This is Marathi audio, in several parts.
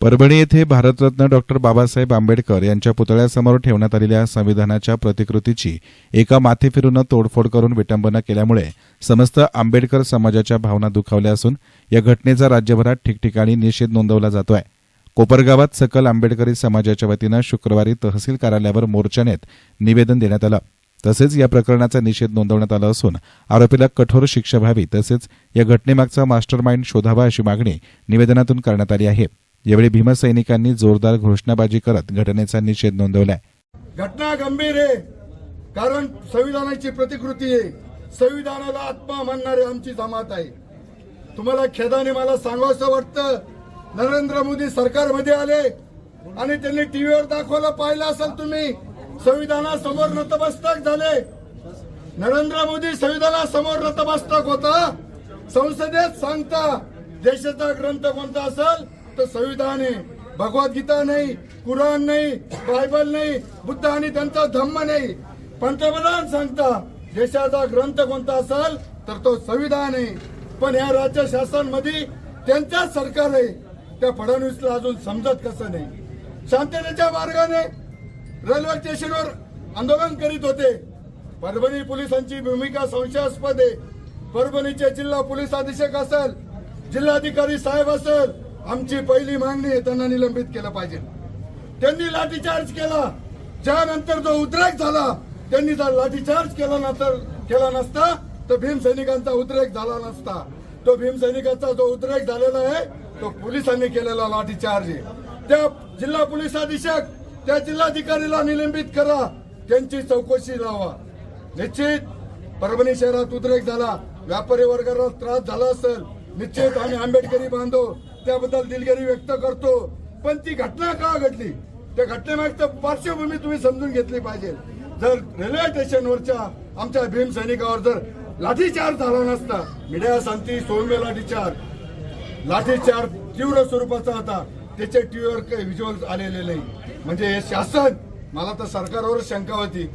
परभणी येथे भारतरत्न डॉक्टर बाबासाहेब आंबेडकर यांच्या पुतळ्यासमोर ठेवण्यात आलेल्या संविधानाच्या प्रतिकृतीची एका माथेफिरून तोडफोड करून विटंबना केल्यामुळे समस्त आंबेडकर समाजाच्या भावना दुखावल्या असून या घटनेचा राज्यभरात ठिकठिकाणी निषेध नोंदवला जातो आहे कोपरगावात सकल आंबेडकरी समाजाच्या वतीनं शुक्रवारी तहसील कार्यालयावर मोर्चा नेत निवेदन देण्यात आलं. तसेच या प्रकरणाचा निषेध नोंदवण्यात आला असून आरोपीला कठोर शिक्षा व्हावी तसेच या घटनेमागचा मास्टर माइंड शोधावा अशी मागणी निवेदनातून करण्यात आली आहे. यावेळी भीमसैनिकांनी जोरदार घोषणाबाजी करत घटनेचा निषेध नोंदवलाय. घटना गंभीर आहे. कारण संविधानाची प्रतिकृती आहे. संविधानाला आत्मा मानणारी आमची जमात आहे. तुम्हाला खेदाने मला सांगावंसं वाटतं नरेंद्र मोदी सरकारमध्ये आले आणि त्यांनी टीव्हीवर दाखवलं पाहिलं असेल तुम्ही संविधानासमोर नतमस्तक झाले. नरेंद्र मोदी संविधानासमोर नतमस्तक होता. संसदेत सांगता देशाचा ग्रंथ कोणता असेल? फक्त संविधान आहे भगवद्गीता नाही कुराण नाही बायबल नाही बुद्ध आणि त्यांचा धम्म नाही. पंतप्रधान सांगता देशाचा ग्रंथ कोणता असेल तर तो संविधान आहे. पण या राज्य शासनमध्ये त्यांच्याच सरकार आहे. त्या फडणवीसला अजून समजत कसं नाही. शांततेच्या मार्गाने रेल्वे स्टेशनवर आंदोलन करीत होते. परभणी पोलिसांची भूमिका संशयास्पद आहे. परभणीचे जिल्हा पोलीस अधीक्षक असेल जिल्हाधिकारी साहेब असेल आमची पहिली मागणी आहे त्यांना निलंबित केलं पाहिजे. त्यांनी लाठीचार्ज केला. ज्यानंतर जो उद्रेक झाला त्यांनी जर लाठीचार्ज केला नंतर केला नसता तर भीमसैनिकांचा उद्रेक झाला नसता. तो भीमसैनिकांचा जो उद्रेक झालेला आहे तो पोलिसांनी केलेला लाठीचार्ज आहे. त्या जिल्हा पोलीस अधीक्षक त्या जिल्हाधिकारीला निलंबित करा. त्यांची चौकशी लावा. निश्चित परभणी शहरात उद्रेक झाला. व्यापारी वर्गाला त्रास झाला असेल निश्चित. आम्ही आंबेडकरी बांधव त्याबद्दल दिलगिरी व्यक्त करतो. पण ती घटना का घडली? त्या घटनेमागचं पार्श्वभूमी तुम्ही समजून घेतली पाहिजे. जर रेल्वे स्टेशनवरच्या आमच्या भीम सैनिकावर जर लाठीचार्ज झाला नसता मीडिया सांगती सौम्य लाठीचार्ज. लाठीचार्ज तीव्र स्वरूपाचा होता. त्याचे टीव्हीवर काही व्हिज्युअल आलेले नाही. म्हणजे हे शासन मला तर सरकारवर शंका होती.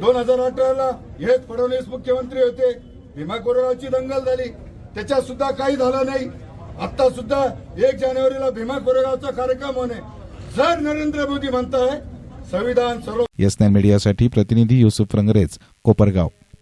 दोन हजार अठराला हेच फडणवीस मुख्यमंत्री होते. भीमा कोरेगावची दंगल झाली. त्याच्यात सुद्धा काही झालं नाही. आता सुद्धा एक जानेवारीला भीमा कोरेगावचा कार्यक्रम होणे. जर नरेंद्र मोदी म्हणताय संविधान सर्व एस नाईन मीडियासाठी प्रतिनिधी युसुफ रंगरेज कोपरगाव.